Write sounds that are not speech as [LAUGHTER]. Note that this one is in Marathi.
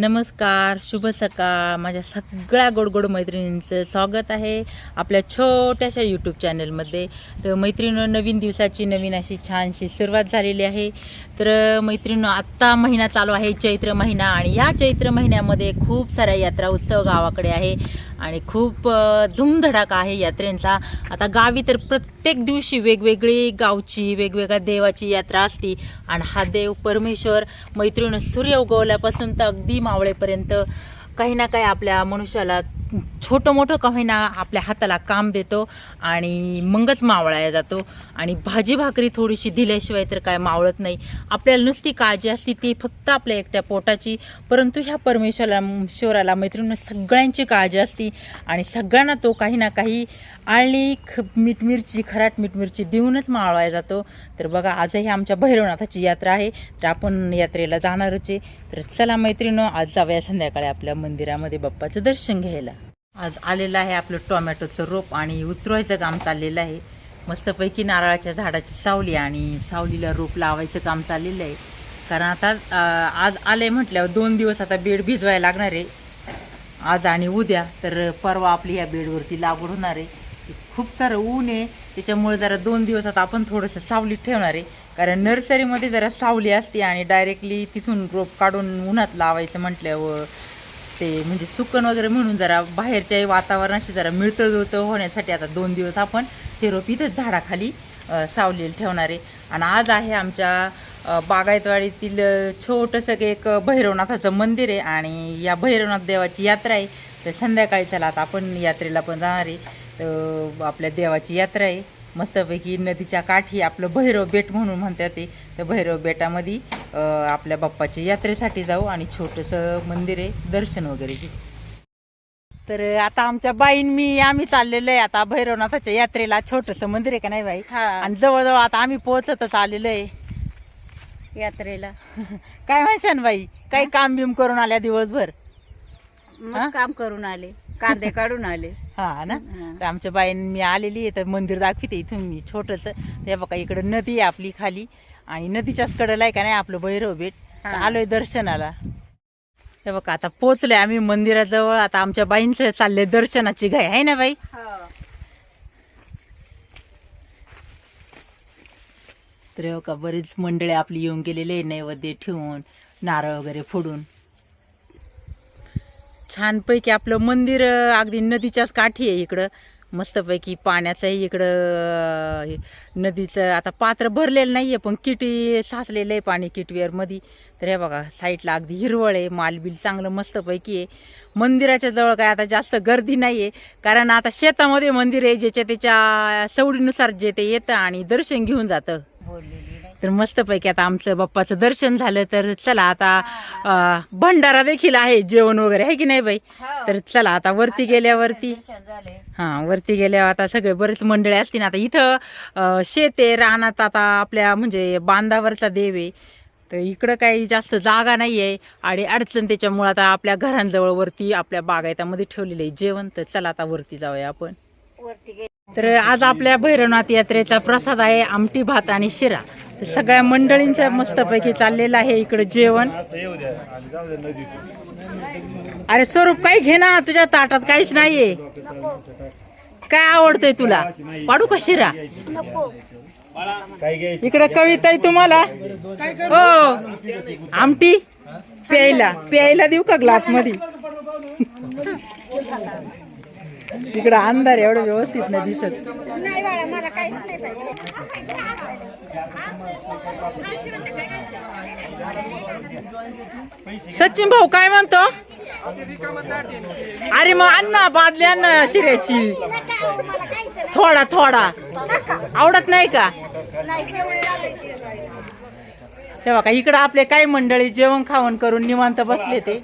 नमस्कार शुभ सकाळ. माझ्या सगळ्या गोडगोड मैत्रिणींचं स्वागत आहे आपल्या छोट्याशा यूट्यूब चॅनलमध्ये तर मैत्रिणं नवीन दिवसाची नवीन अशी छानशी सुरुवात झालेली आहे. तर मैत्रिणं आत्ता महिना चालू आहे चैत्र महिना. आणि या चैत्र महिन्यामध्ये खूप साऱ्या यात्रा उत्सव गावाकडे आहे. आणि खूप धूमधडाका आहे यात्रेंचा. आता गावी तर प्रत्येक दिवशी वेगवेगळी गावची वेगवेगळ्या देवाची यात्रा असती. आणि हा देव परमेश्वर मैत्रिणी सूर्य उगवल्यापासून तर अगदी मावळेपर्यंत काही ना काही आपल्या मनुष्याला छोटं मोठं का होईना आपल्या हाताला काम देतो आणि मगच मावळाया जातो. आणि भाजी भाकरी थोडीशी दिल्याशिवाय तर काय मावळत नाही. आपल्याला नुसती काळजी असते ती फक्त आपल्या एकट्या पोटाची. परंतु ह्या परमेश्वराला शिवराला मैत्रिणी सगळ्यांची काळजी असती. आणि सगळ्यांना तो काही ना काही आळणी ख मीठ मिरची खराट मीठ मिरची देऊनच मावळाया जातो. तर बघा आजही आमच्या भैरवनाथाची यात्रा आहे. तर आपण यात्रेला जाणारच आहे. तर चला मैत्रिणं आज जाऊया संध्याकाळी आपल्या मंदिरामध्ये बाप्पाचं दर्शन घ्यायला. आज आलेलं आहे आपलं टोमॅटोचं रोप आणि उतरवायचं काम चाललेलं आहे. मस्तपैकी नारळाच्या झाडाची सावली आणि सावलीला रोप लावायचं काम चाललेलं आहे. कारण आता आज आले म्हटल्यावर दोन दिवस आता बेड भिजवायला लागणार आहे. आज आणि उद्या तर परवा आपली या बेडवरती लागवड होणार आहे. खूप सारं ऊन आहे त्याच्यामुळे जरा दोन दिवस आता आपण थोडंसं सावलीत ठेवणार आहे. कारण नर्सरीमध्ये जरा सावली असते आणि डायरेक्टली तिथून रोप काढून उन्हात लावायचं म्हटल्यावर ते म्हणजे सुकन वगैरे म्हणून जरा बाहेरच्या वातावरणाशी जरा मिळतं जुळतं होण्यासाठी आता दोन दिवस आपण ते रोप इथंच झाडाखाली सावलेलं ठेवणार आहे. आणि आज आहे आमच्या बागायतवाडीतील छोटंसं एक भैरवनाथाचं मंदिर आहे. आणि या भैरवनाथ देवाची यात्रा आहे. तर संध्याकाळी चला आता आपण यात्रेला पण जाणार आहे. तर आपल्या देवाची यात्रा आहे. मस्तपैकी नदीच्या काठी आपलं भैरव बेट म्हणून म्हणतात ते. तर भैरव बेटामध्ये आपल्या बाप्पाच्या यात्रेसाठी जाऊ आणि छोटंसं मंदिर आहे दर्शन वगैरे घेऊ. तर आता आमच्या बाईन मी आम्ही चाललेलो आहे आता भैरवनाथाच्या यात्रेला. छोटंसं मंदिर आहे का नाही बाई? हा. आणि जवळजवळ आता आम्ही पोहोचतच आलेलो आहे. यात्रेला. [LAUGHS] काय म्हणशान बाई? काही काम बिम करून आल्या दिवसभर? काम करून आले. कांदे काढून आले. हा ना. तर आमच्या बाईन मी आलेली आहे तर मंदिर दाखवते इथून मी छोटंसं. ते बघा इकडं नदी आहे आपली खाली. आणि नदीच्याच कडेला आहे का नाही आपलं भैरव बेट. तर. आलोय दर्शनाला. हे बघा आता पोचलोय आम्ही मंदिराजवळ. आता आमच्या बाईंचं चाललंय दर्शनाची घाई. आहे ना बाई? तर हे बघा बरीच मंडळी आपली येऊन गेलेले आहे नैवेद्य ठेवून नारळ वगैरे फोडून. छानपैकी आपलं मंदिर अगदी नदीच्याच काठी आहे इकडं. मस्तपैकी पाण्याचंही इकडं हे नदीचं आता पात्र भरलेलं नाही आहे पण किटी साचलेलं आहे पाणी किटवेअरमध्ये तर हे बघा साईडला अगदी हिरवळ आहे मालबिल चांगलं मस्तपैकी आहे. मंदिराच्या जवळ काय आता जास्त गर्दी नाही आहे कारण आता शेतामध्ये मंदिर आहे ज्याच्या त्याच्या सवडीनुसार जे ते येतं आणि दर्शन घेऊन जातं. तर मस्तपैकी आता आमचं बाप्पाचं दर्शन झालं तर चला आता भंडारा देखील आहे जेवण वगैरे आहे की नाही बाई? तर चला आता वरती गेल्यावरती. हा वरती गेल्यावर आता सगळे बरेच मंडळी असतील आता इथं शेत रानात आता आपल्या म्हणजे बांधावरचा देव आहे. तर इकडं काही जास्त जागा नाही आहे आणि अडचण त्याच्यामुळे आता आपल्या घरांजवळ वरती आपल्या बागायतामध्ये ठेवलेलं आहे जेवण. तर चला आता वरती जाऊया आपण. तर आज आपल्या भैरवनाथ यात्रेचा प्रसाद आहे आमटी भात आणि शिरा. तर सगळ्या मंडळींचा मस्तपैकी चाललेलं आहे इकडं जेवण. अरे स्वरूप काही घे ना तुझ्या ताटात काहीच नाहीये. काय आवडतंय तुला? पाडू का शिरा? इकडे कविता आहे तुम्हाला? हो. आमटी प्यायला. प्यायला देऊ का ग्लासमध्ये तिकडं अंधार एवढं व्यवस्थित नाही दिसत. सचिन भाऊ काय म्हणतो? अरे मग अण्णा बादली अण्णा शिऱ्याची. थोडा थोडा. आवडत नाही का? हे बघा इकडं आपले काही मंडळी जेवण खावण करून निवांत बसले ते.